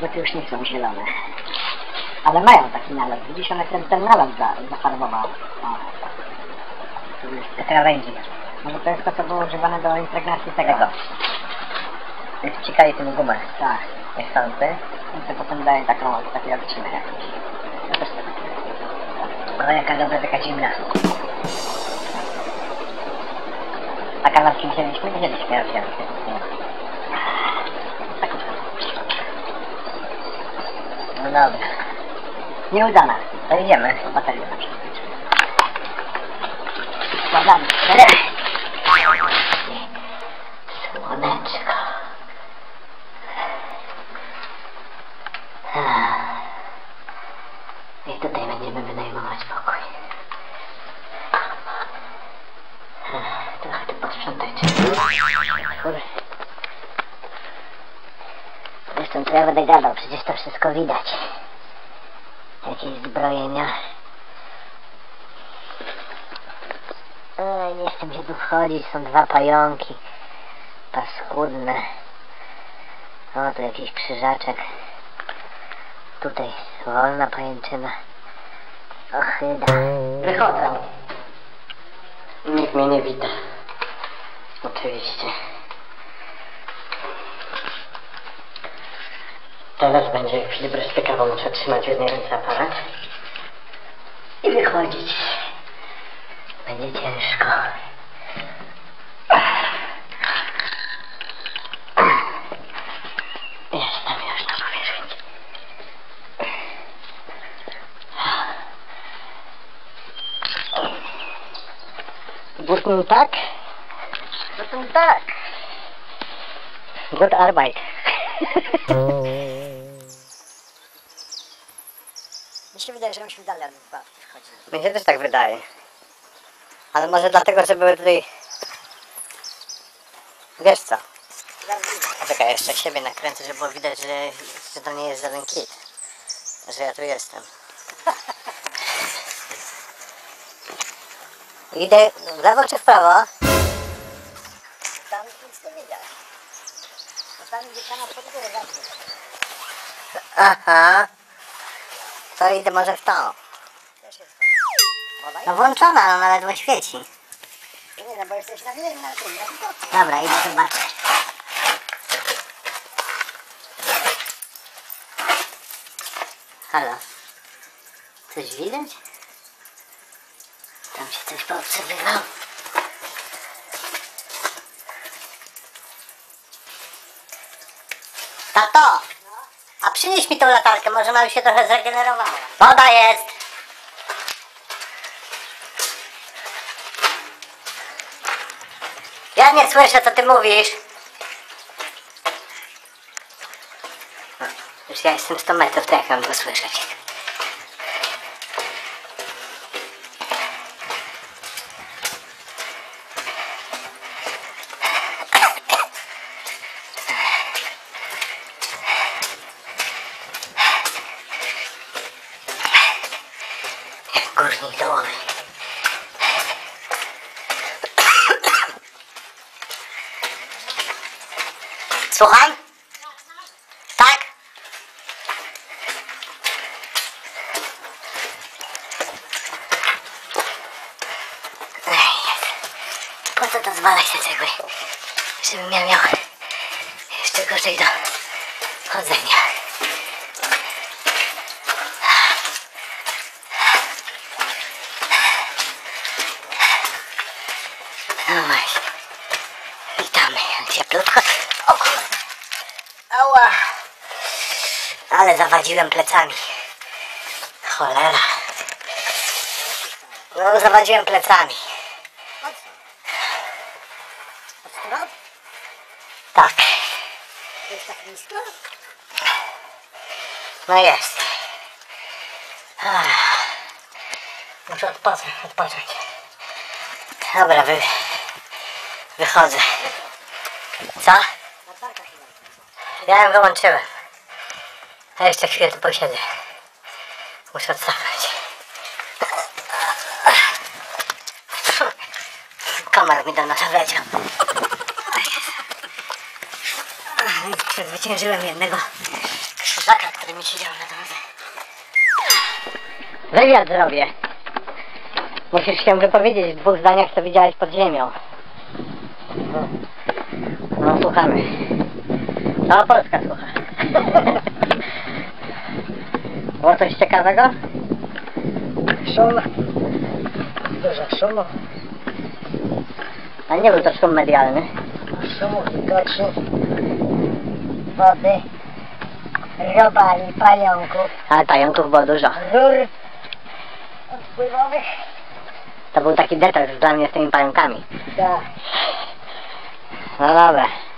buty już nie są zielone. Ale mają taki nalot. Widzisz, one ten, ten nalot za, zafarbowały. O. Tu jest te krawędzi. Może to jest to, co było używane do impregnacji tego. Wcikali tym gumę. Tak. Niechcący. I to potem daje taką, taki odcinek jakiś. To jaka dobra, taka zimna. A kanapki wzięliśmy? Wzięliśmy, ja wziąłem. No dobra. Nieudana. To idziemy. To bateria na przykład. Składamy. Słoneczko. I tutaj będziemy wynajmować pokój. Trochę tu posprzątać. Kurde. Co ja będę gadał, przecież to wszystko widać. Jakieś zbrojenia. Ej, nie chcę mi się tu wchodzić, są dwa pająki. Paskudne. O, tu jakiś krzyżaczek. Tutaj wolna pajęczyna. Ochyda. Wychodzę. Nikt mnie nie wita. Oczywiście. Teraz będzie ekwilibrystyka, bo muszę trzymać w jednej ręce aparat. I wychodzić. Będzie ciężko. Jestem już na powierzchni. Guten Tag. Guten Tag. Good Arbeit. Mi się wydaje, że myśmy dalej wchodzili. Mi się też tak wydaje. Ale może dlatego, że były tutaj... Wiesz co? Czekaj, jeszcze siebie nakręcę, żeby było widać, że, że to nie jest żaden kit. Że ja tu jestem. Idę w lewo czy w prawo? Tam nic nie widać. Tam gdzie kanał pod górę zawsze. Aha. To idę może w to. No włączona, no nawet ledwo świeci. Nie no, bo jesteś na chwilę na tym. Dobra, idę zobaczyć. Halo. Coś widać? Tam się coś poobserwował. Tato! A przynieś mi tą latarkę, może mam się trochę zregenerowała. Woda jest! Ja nie słyszę, co ty mówisz. Już ja jestem 100 metrów, to jak mam go słyszeć? Górnik dołowy. Słucham? Tak? Po co to zwalać te cegły? Żebym ja miał jeszcze gorzej do chodzenia. No właśnie. Witamy. Cieplutko. O kurde. Ała. Ale zawadziłem plecami. Cholera. No, zawadziłem plecami. Tak. Jest tak nisko? No jest. Muszę odpocząć. odpocząć. Dobra, wy... wychodzę. Co? Ja ją wyłączyłem. A jeszcze chwilę tu posiedzę. Muszę odsapnąć. Komar mi do nosa wleciał. Przezwyciężyłem jednego krzyża, będę mi siedział na drodze. Wywiad zrobię. Musisz się wypowiedzieć w dwóch zdaniach, co widziałeś pod ziemią. No, no słuchamy. Cała Polska słucha. Było coś ciekawego? Szum. Dużo szumu. A nie był to szum medialny. Szumu, wilgoci. Wody. Robali, pająków. Ale pająków było dużo. Rur. Odpływowych. To był taki detoks dla mnie z tymi pająkami. Tak. No dobra.